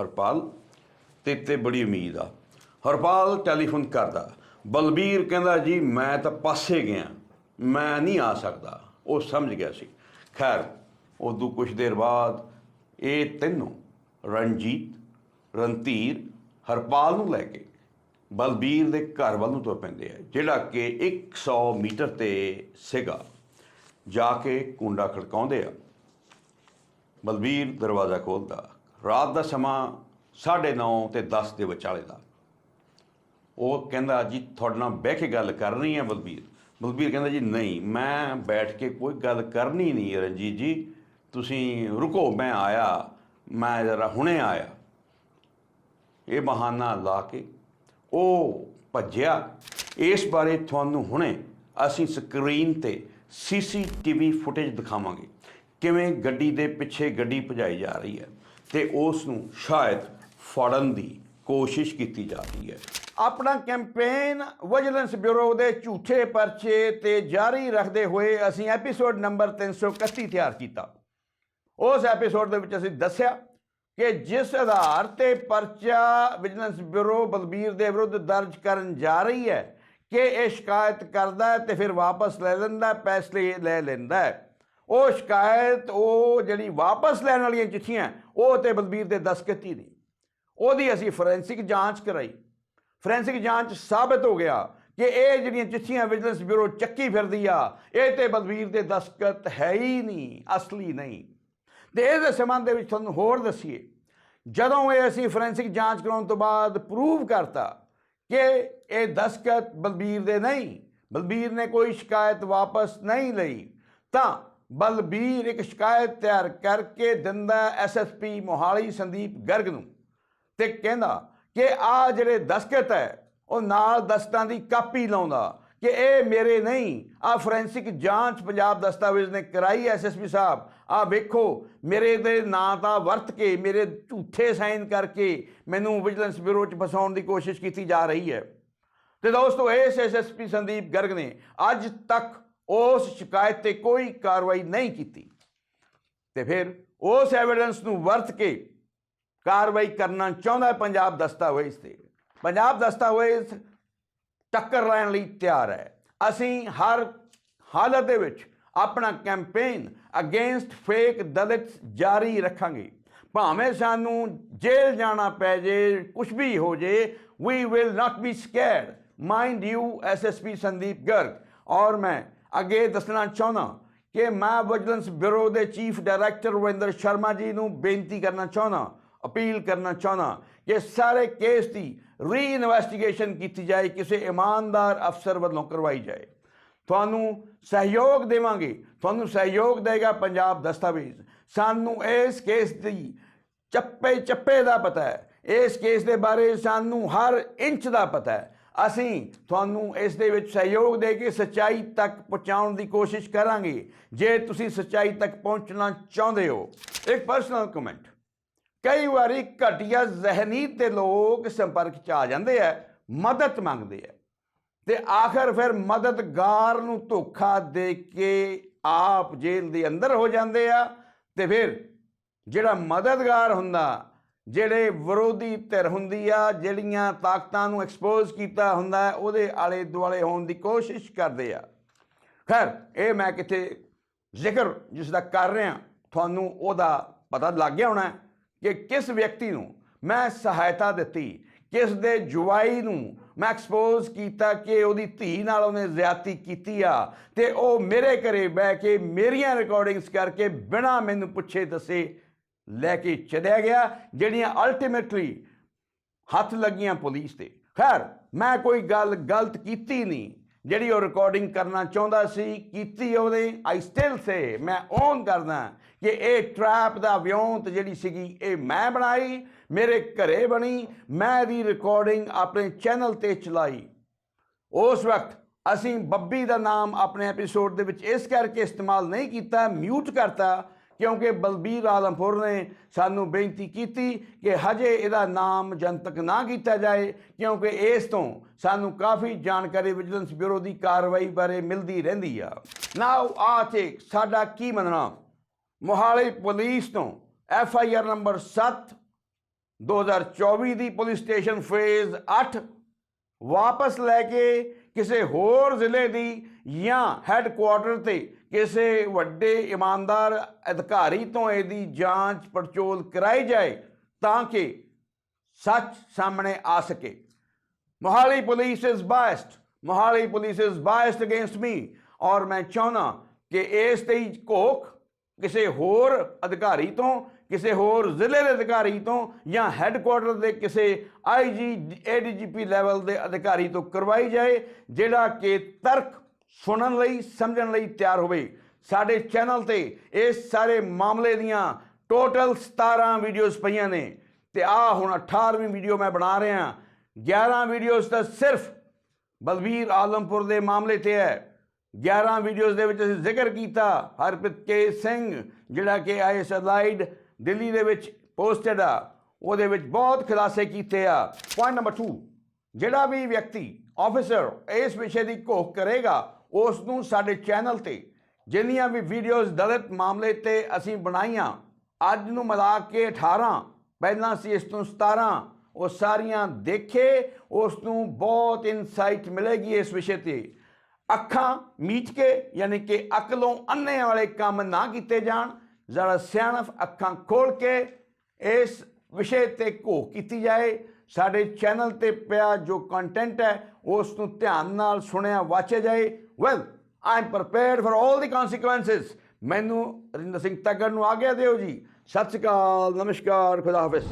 Speaker 1: ਹਰਪਾਲ, ਤੇ ਤੇ ਬੜੀ ਉਮੀਦ ਆ। ਹਰਪਾਲ ਟੈਲੀਫੋਨ ਕਰਦਾ, ਬਲਬੀਰ ਕਹਿੰਦਾ ਜੀ, ਮੈਂ ਤਾਂ ਪਾਸੇ ਗਿਆ, ਮੈਂ ਨਹੀਂ ਆ ਸਕਦਾ। ਉਹ ਸਮਝ ਗਿਆ ਸੀ। ਖੈਰ, ਉਦੋਂ ਕੁਝ ਦੇਰ ਬਾਅਦ ਇਹ ਤਿੰਨੋਂ ਰਣਜੀਤ, ਰਣਧੀਰ, ਹਰਪਾਲ ਨੂੰ ਲੈ ਕੇ ਬਲਬੀਰ ਦੇ ਘਰ ਵੱਲ ਨੂੰ ਤੁਰ ਪੈਂਦੇ ਆ, ਜਿਹੜਾ ਕਿ 100 ਮੀਟਰ ਤੇ ਸੀਗਾ। ਜਾ ਕੇ ਕੁੰਡਾ ਖੜਕਾਉਂਦੇ ਆ। ਬਲਬੀਰ ਦਰਵਾਜ਼ਾ ਖੋਲਦਾ, ਰਾਤ ਦਾ ਸਮਾਂ 9:30 ਤੇ 10 ਦੇ ਵਿਚਾਲੇ ਦਾ। ਉਹ ਕਹਿੰਦਾ, ਜੀ, ਤੁਹਾਡੇ ਨਾਲ ਬਹਿ ਕੇ ਗੱਲ ਕਰਨੀ ਹੈ ਬਲਬੀਰ। ਬਲਬੀਰ ਕਹਿੰਦਾ, ਜੀ, ਨਹੀਂ, ਮੈਂ ਬੈਠ ਕੇ ਕੋਈ ਗੱਲ ਕਰਨੀ ਨਹੀਂ ਰਣਜੀਤ ਜੀ। ਤੁਸੀਂ ਰੁਕੋ, ਮੈਂ ਆਇਆ, ਮੈਂ ਜਰਾ ਹੁਣੇ ਆਇਆ। ਇਹ ਬਹਾਨਾ ਲਾ ਕੇ ਉਹ ਭੱਜਿਆ। ਇਸ ਬਾਰੇ ਤੁਹਾਨੂੰ ਹੁਣੇ ਅਸੀਂ ਸਕਰੀਨ ਤੇ ਸੀਸੀਟੀਵੀ ਫੁਟੇਜ ਦਿਖਾਵਾਂਗੇ। ਕਿਵੇਂ ਗੱਡੀ ਦੇ ਪਿੱਛੇ ਗੱਡੀ ਭਜਾਈ ਜਾ ਰਹੀ ਹੈ ਤੇ ਉਸ ਨੂੰ ਸ਼ਾਇਦ ਫੜਨ ਦੀ ਕੋਸ਼ਿਸ਼ ਕੀਤੀ ਜਾ ਰਹੀ ਹੈ। ਆਪਣਾ ਕੈਂਪੇਨ ਵਿਜੀਲੈਂਸ ਬਿਊਰੋ ਦੇ ਝੂਠੇ ਪਰਚੇ ਤੇ ਜਾਰੀ ਰੱਖਦੇ ਹੋਏ ਅਸੀਂ ਐਪੀਸੋਡ ਨੰਬਰ 331 ਤਿਆਰ ਕੀਤਾ। ਉਸ ਐਪੀਸੋਡ ਦੇ ਵਿੱਚ ਅਸੀਂ ਦੱਸਿਆ ਕਿ ਜਿਸ ਆਧਾਰ ਤੇ ਪਰਚਾ ਵਿਜੀਲੈਂਸ ਬਿਊਰੋ ਬਲਬੀਰ ਦੇ ਵਿਰੁੱਧ ਦਰਜ ਕਰਨ ਜਾ ਰਹੀ ਹੈ ਕਿ ਇਹ ਸ਼ਿਕਾਇਤ ਕਰਦਾ ਹੈ ਤੇ ਫਿਰ ਵਾਪਸ ਲੈ ਲੈਂਦਾ ਪੈਸੇ ਲੈ ਲੈਂਦਾ ਹੈ। ਉਹ ਸ਼ਿਕਾਇਤ, ਉਹ ਜਿਹੜੀ ਵਾਪਸ ਲੈਣ ਵਾਲੀਆਂ ਚਿੱਠੀਆਂ, ਉਹ ਤੇ ਬਲਬੀਰ ਦੇ ਦਸਤਖਤ ਹੀ ਨਹੀਂ। ਉਹਦੀ ਅਸੀਂ ਫੋਰੈਂਸਿਕ ਜਾਂਚ ਕਰਾਈ। ਫੋਰੈਂਸਿਕ ਜਾਂਚ ਸਾਬਤ ਹੋ ਗਿਆ ਕਿ ਇਹ ਜਿਹੜੀਆਂ ਚਿੱਠੀਆਂ ਵਿਜੀਲੈਂਸ ਬਿਊਰੋ ਚੱਕੀ ਫਿਰਦੀ ਆ, ਇਹ ਤੇ ਬਲਬੀਰ ਦੇ ਦਸਤਖਤ ਹੈ ਹੀ ਨਹੀਂ, ਅਸਲੀ ਨਹੀਂ। ਤੇ ਇਹਦੇ ਸੰਬੰਧ ਦੇ ਵਿੱਚ ਤੁਹਾਨੂੰ ਹੋਰ ਦੱਸੀਏ। ਜਦੋਂ ਇਹ ਅਸੀਂ ਫੋਰੈਂਸਿਕ ਜਾਂਚ ਕਰਾਉਣ ਤੋਂ ਬਾਅਦ ਪ੍ਰੂਵ ਕਰਤਾ ਕਿ ਇਹ ਦਸਤਖਤ ਬਲਬੀਰ ਦੇ ਨਹੀਂ, ਬਲਬੀਰ ਨੇ ਕੋਈ ਸ਼ਿਕਾਇਤ ਵਾਪਸ ਨਹੀਂ ਲਈ, ਤਾਂ ਬਲਬੀਰ ਇੱਕ ਸ਼ਿਕਾਇਤ ਤਿਆਰ ਕਰਕੇ ਦਿੰਦਾ ਐਸਐਸਪੀ ਮੋਹਾਲੀ ਸੰਦੀਪ ਗਰਗ ਨੂੰ ਤੇ ਕਹਿੰਦਾ ਕਿ ਆ ਜਿਹੜੇ ਦਸਤਖਤ ਹੈ, ਉਹ ਨਾਲ ਦਸਤਾਂ ਦੀ ਕਾਪੀ ਲਾਉਂਦਾ। ਕਿ ਇਹ ਮੇਰੇ ਨਹੀਂ ਆ ਫੋਰੈਂਸਿਕ ਜਾਂਚ ਪੰਜਾਬ ਦਸਤਾਵੇਜ਼ ਨੇ ਕਰਾਈ ਐਸਐਸਪੀ ਸਾਹਿਬ। ਆ ਵੇਖੋ, ਮੇਰੇ ਦੇ ਨਾਂ ਤਾਂ ਵਰਤ ਕੇ, ਮੇਰੇ ਝੂਠੇ ਸਾਈਨ ਕਰਕੇ ਮੈਨੂੰ ਵਿਜੀਲੈਂਸ ਬਿਊਰੋ 'ਚ ਫਸਾਉਣ ਦੀ ਕੋਸ਼ਿਸ਼ ਕੀਤੀ ਜਾ ਰਹੀ ਹੈ ਤੇ ਦੋਸਤੋ, ਇਸ ਐਸਐਸਪੀ ਸੰਦੀਪ ਗਰਗ ਨੇ ਅੱਜ ਤੱਕ ਉਸ ਸ਼ਿਕਾਇਤ ਤੇ ਕੋਈ ਕਾਰਵਾਈ ਨਹੀਂ ਕੀਤੀ। ਤੇ ਫਿਰ ਉਸ ਐਵੀਡੈਂਸ ਨੂੰ ਵਰਤ ਕੇ ਕਾਰਵਾਈ ਕਰਨਾ ਚਾਹੁੰਦਾ ਹੈ ਪੰਜਾਬ ਦਸਤਾਵੇਜ਼ ਤੇ। ਪੰਜਾਬ ਦਸਤਾਵੇਜ਼ ਟੱਕਰ ਲੈਣ ਲਈ ਤਿਆਰ ਹੈ। ਅਸੀਂ ਹਰ ਹਾਲਤ ਦੇ ਵਿੱਚ ਆਪਣਾ ਕੈਂਪੇਨ ਅਗੇਂਸਟ ਫੇਕ ਦਲਿਤ ਜਾਰੀ ਰੱਖਾਂਗੇ। ਭਾਵੇਂ ਸਾਨੂੰ ਜੇਲ੍ਹ ਜਾਣਾ ਪੈ ਜੇ ਕੁਝ ਵੀ ਹੋ ਜੇ we will not be scared mind you SSP Sandeep Garg. ਔਰ ਮੈਂ ਅੱਗੇ ਦੱਸਣਾ ਚਾਹੁੰਦਾ ਕਿ ਮੈਂ ਵਿਜੀਲੈਂਸ ਬਿਊਰੋ ਦੇ ਚੀਫ ਡਾਇਰੈਕਟਰ ਰਵਿੰਦਰ ਸ਼ਰਮਾ ਜੀ ਨੂੰ ਬੇਨਤੀ ਕਰਨਾ ਚਾਹੁੰਦਾ, ਅਪੀਲ ਕਰਨਾ ਚਾਹੁੰਦਾ ਕਿ ਸਾਰੇ ਕੇਸ ਦੀ ਰੀ ਇਨਵੈਸਟੀਗੇਸ਼ਨ ਕੀਤੀ ਜਾਏ, ਕਿਸੇ ਇਮਾਨਦਾਰ ਅਫਸਰ ਵੱਲੋਂ ਕਰਵਾਈ ਜਾਏ। ਤੁਹਾਨੂੰ ਸਹਿਯੋਗ ਦੇਵਾਂਗੇ, ਤੁਹਾਨੂੰ ਸਹਿਯੋਗ ਦੇਗਾ ਪੰਜਾਬ ਦਸਤਾਵੇਜ਼। ਸਾਨੂੰ ਇਸ ਕੇਸ ਦੀ ਚੱਪੇ ਚੱਪੇ ਦਾ ਪਤਾ ਹੈ। ਇਸ ਕੇਸ ਦੇ ਬਾਰੇ ਸਾਨੂੰ ਹਰ ਇੰਚ ਦਾ ਪਤਾ ਹੈ। ਅਸੀਂ ਤੁਹਾਨੂੰ ਇਸ ਦੇ ਵਿੱਚ ਸਹਿਯੋਗ ਦੇ ਕੇ ਸੱਚਾਈ ਤੱਕ ਪਹੁੰਚਾਉਣ ਦੀ ਕੋਸ਼ਿਸ਼ ਕਰਾਂਗੇ। ਜੇ ਤੁਸੀਂ ਸੱਚਾਈ ਤੱਕ ਪਹੁੰਚਣਾ ਚਾਹੁੰਦੇ ਹੋ, ਇੱਕ ਪਰਸਨਲ ਕਮੈਂਟ ਕਈ ਵਾਰੀ ਘਟੀਆ ਜ਼ਹਿਨੀਤ ਦੇ ਲੋਕ ਸੰਪਰਕ ਚ ਆ ਜਾਂਦੇ ਆ, ਮਦਦ ਮੰਗਦੇ ਆ। ਤੇ ਆਖਰ ਫਿਰ ਮਦਦਗਾਰ ਨੂੰ ਧੋਖਾ ਦੇ ਕੇ ਆਪ ਜੇਲ੍ਹ ਦੇ ਅੰਦਰ ਹੋ ਜਾਂਦੇ ਆ ਤੇ ਫਿਰ ਜਿਹੜਾ ਮਦਦਗਾਰ ਹੁੰਦਾ, ਜਿਹੜੇ ਵਿਰੋਧੀ ਧਿਰ ਹੁੰਦੀ ਆ, ਜਿਹੜੀਆਂ ਤਾਕਤਾਂ ਨੂੰ ਐਕਸਪੋਜ਼ ਕੀਤਾ ਹੁੰਦਾ, ਉਹਦੇ ਆਲੇ ਦੁਆਲੇ ਹੋਣ ਦੀ ਕੋਸ਼ਿਸ਼ ਕਰਦੇ ਆ। ਖੈਰ, ਇਹ ਮੈਂ ਕਿਤੇ ਜ਼ਿਕਰ ਜਿਸ ਦਾ ਕਰ ਰਿਹਾ, ਤੁਹਾਨੂੰ ਉਹਦਾ ਪਤਾ ਲੱਗ ਗਿਆ ਹੋਣਾ। ਕਿ ਕਿਸ ਵਿਅਕਤੀ ਨੂੰ ਮੈਂ ਸਹਾਇਤਾ ਦਿੱਤੀ, ਕਿਸ ਦੇ ਜਵਾਈ ਨੂੰ ਮੈਂ ਐਕਸਪੋਜ਼ ਕੀਤਾ ਕਿ ਉਹਦੀ ਧੀ ਨਾਲ ਉਹਨੇ ਜ਼ਿਆਤੀ ਕੀਤੀ ਆ, ਤੇ ਉਹ ਮੇਰੇ ਘਰੇ ਬਹਿ ਕੇ ਮੇਰੀਆਂ ਰਿਕਾਰਡਿੰਗਸ ਕਰਕੇ ਬਿਨਾਂ ਮੈਨੂੰ ਪੁੱਛੇ ਦੱਸੇ ਲੈ ਕੇ ਚਲਿਆ ਗਿਆ, ਜਿਹੜੀਆਂ ਅਲਟੀਮੇਟਲੀ ਹੱਥ ਲੱਗੀਆਂ ਪੁਲਿਸ ਤੇ। ਖੈਰ, ਮੈਂ ਕੋਈ ਗੱਲ ਗਲਤ ਕੀਤੀ ਨਹੀਂ, ਜਿਹੜੀ ਉਹ ਰਿਕਾਰਡਿੰਗ ਕਰਨਾ ਚਾਹੁੰਦਾ ਸੀ, ਕੀਤੀ ਉਹਨੇ ਆਈ ਸਟਿਲ ਸੇ ਮੈਂ ਔਨ ਕਰਦਾ ਕਿ ਇਹ ਟ੍ਰੈਪ ਦਾ ਵਿਉਂਤ ਜਿਹੜੀ ਸੀਗੀ, ਇਹ ਮੈਂ ਬਣਾਈ, ਮੇਰੇ ਘਰੇ ਬਣੀ, ਮੈਂ ਦੀ ਰਿਕਾਰਡਿੰਗ ਆਪਣੇ ਚੈਨਲ ਤੇ ਚਲਾਈ। ਉਸ ਵਕਤ ਅਸੀਂ ਬੱਬੀ ਦਾ ਨਾਮ ਆਪਣੇ ਐਪੀਸੋਡ ਦੇ ਵਿੱਚ ਇਸ ਕਰਕੇ ਇਸਤੇਮਾਲ ਨਹੀਂ ਕੀਤਾ ਮਿਊਟ ਕਰਤਾ, ਕਿਉਂਕਿ ਬਲਬੀਰ ਆਲਮਪੁਰ ਨੇ ਸਾਨੂੰ ਬੇਨਤੀ ਕੀਤੀ ਕਿ ਹਜੇ ਇਹਦਾ ਨਾਮ ਜਨਤਕ ਨਾ ਕੀਤਾ ਜਾਏ, ਕਿਉਂਕਿ ਇਸ ਤੋਂ ਸਾਨੂੰ ਕਾਫੀ ਜਾਣਕਾਰੀ ਵਿਜੀਲੈਂਸ ਬਿਊਰੋ ਦੀ ਕਾਰਵਾਈ ਬਾਰੇ ਮਿਲਦੀ ਰਹਿੰਦੀ ਆ। ਨਾਓ ਆ ਤੇ ਸਾਡਾ ਕੀ ਮੰਨਣਾ? ਮੋਹਾਲੀ ਪੁਲਿਸ ਤੋਂ ਐਫ ਆਈ ਆਰ ਨੰਬਰ 7 2024 ਦੀ ਪੁਲਿਸ ਸਟੇਸ਼ਨ ਫੇਜ਼ 8 ਵਾਪਸ ਲੈ ਕੇ ਕਿਸੇ ਹੋਰ ਜ਼ਿਲ੍ਹੇ ਦੀ ਜਾਂ ਹੈੱਡਕੁਆਰਟਰ ਤੇ ਕਿਸੇ ਵੱਡੇ ਇਮਾਨਦਾਰ ਅਧਿਕਾਰੀ ਤੋਂ ਇਹਦੀ ਜਾਂਚ ਪੜਚੋਲ ਕਰਾਈ ਜਾਏ ਤਾਂ ਕਿ ਸੱਚ ਸਾਹਮਣੇ ਆ ਸਕੇ Mohali police is biased Mohali police is biased against me ਔਰ ਮੈਂ ਚਾਹੁੰਦਾ ਕਿ ਇਸ ਤੇ ਹੀ ਘੋਖ ਕਿਸੇ ਹੋਰ ਅਧਿਕਾਰੀ ਤੋਂ, ਕਿਸੇ ਹੋਰ ਜ਼ਿਲ੍ਹੇ ਦੇ ਅਧਿਕਾਰੀ ਤੋਂ ਜਾਂ ਹੈੱਡਕੁਆਰਟਰ ਦੇ ਕਿਸੇ ਆਈਜੀ ਏਡੀਜੀਪੀ ਲੈਵਲ ਦੇ ਅਧਿਕਾਰੀ ਤੋਂ ਕਰਵਾਈ ਜਾਏ, ਜਿਹੜਾ ਕਿ ਤਰਕ ਸੁਣਨ ਲਈ, ਸਮਝਣ ਲਈ ਤਿਆਰ ਹੋਵੇ। ਸਾਡੇ ਚੈਨਲ ਤੇ ਇਸ ਸਾਰੇ ਮਾਮਲੇ ਦੀਆਂ ਟੋਟਲ 17 ਵੀਡੀਓਜ਼ ਪਈਆਂ ਨੇ। ਤੇ ਆ ਹੁਣ 18ਵੀਂ ਵੀਡੀਓ ਮੈਂ ਬਣਾ ਰਿਹਾ। 11 ਵੀਡੀਓਜ਼ ਤਾਂ ਸਿਰਫ ਬਲਵੀਰ ਆਲਮਪੁਰ ਦੇ ਮਾਮਲੇ ਤੇ ਹੈ। 11 ਵੀਡੀਓਜ਼ ਦੇ ਵਿੱਚ ਅਸੀਂ ਜ਼ਿਕਰ ਕੀਤਾ, ਹਰਪ੍ਰੀਤ ਕੇ ਸਿੰਘ, ਜਿਹੜਾ ਕਿ ਆਈਐਸ ਅਲਾਈਡ ਦਿੱਲੀ ਦੇ ਵਿੱਚ ਪੋਸਟਡ ਆ, ਉਹਦੇ ਵਿੱਚ ਬਹੁਤ ਖੁਲਾਸੇ ਕੀਤੇ ਆ। ਪੁਆਇੰਟ ਨੰਬਰ 2 ਜਿਹੜਾ ਵੀ ਵਿਅਕਤੀ ਆਫੀਸਰ ਇਸ ਵਿਸ਼ੇ ਦੀ ਘੋਖ ਕਰੇਗਾ ਉਸ ਨੂੰ ਸਾਡੇ ਚੈਨਲ ਤੇ ਜਿੰਨੀਆਂ ਵੀ ਵੀਡੀਓਜ਼ ਦਲਿਤ ਮਾਮਲੇ ਤੇ ਅਸੀਂ ਬਣਾਈਆਂ, ਅੱਜ ਨੂੰ ਮਿਲਾ ਕੇ 18 ਪਹਿਲਾਂ ਸੀ ਇਸ ਤੋਂ 17 ਉਹ ਸਾਰੀਆਂ ਦੇਖੇ ਉਸ ਨੂੰ ਬਹੁਤ ਇਨਸਾਈਟ ਮਿਲੇਗੀ ਇਸ ਵਿਸ਼ੇ ਤੇ। ਅੱਖਾਂ ਮੀਚ ਕੇ, ਯਾਨੀ ਕਿ ਅਕਲੋਂ ਅੰਨੇ ਵਾਲੇ ਕੰਮ ਨਾ ਕੀਤੇ ਜਾਣ, ਜ਼ਰਾ ਸਿਆਣਫ ਅੱਖਾਂ ਖੋਲ ਕੇ ਇਸ ਵਿਸ਼ੇ ਤੇ ਘੋਖ ਕੀਤੀ ਜਾਏ। ਸਾਡੇ ਚੈਨਲ ਤੇ ਪਿਆ ਜੋ ਕੰਟੈਂਟ ਹੈ, ਉਸ ਨੂੰ ਧਿਆਨ ਨਾਲ ਸੁਣਿਆ, ਵਾਚਿਆ ਜਾਏ। Well I am prepared for 올 the consequences ਮੈਨੂੰ ਰਿੰਦਰ ਸਿੰਘ ਤੱਗੜ ਨੂੰ ਆਗਿਆ ਦਿਓ ਜੀ। ਸਤਿ ਸ਼੍ਰੀ ਅਕਾਲ, ਨਮਸਕਾਰ, ਖੁਦਾ ਹਾਫਿਜ਼।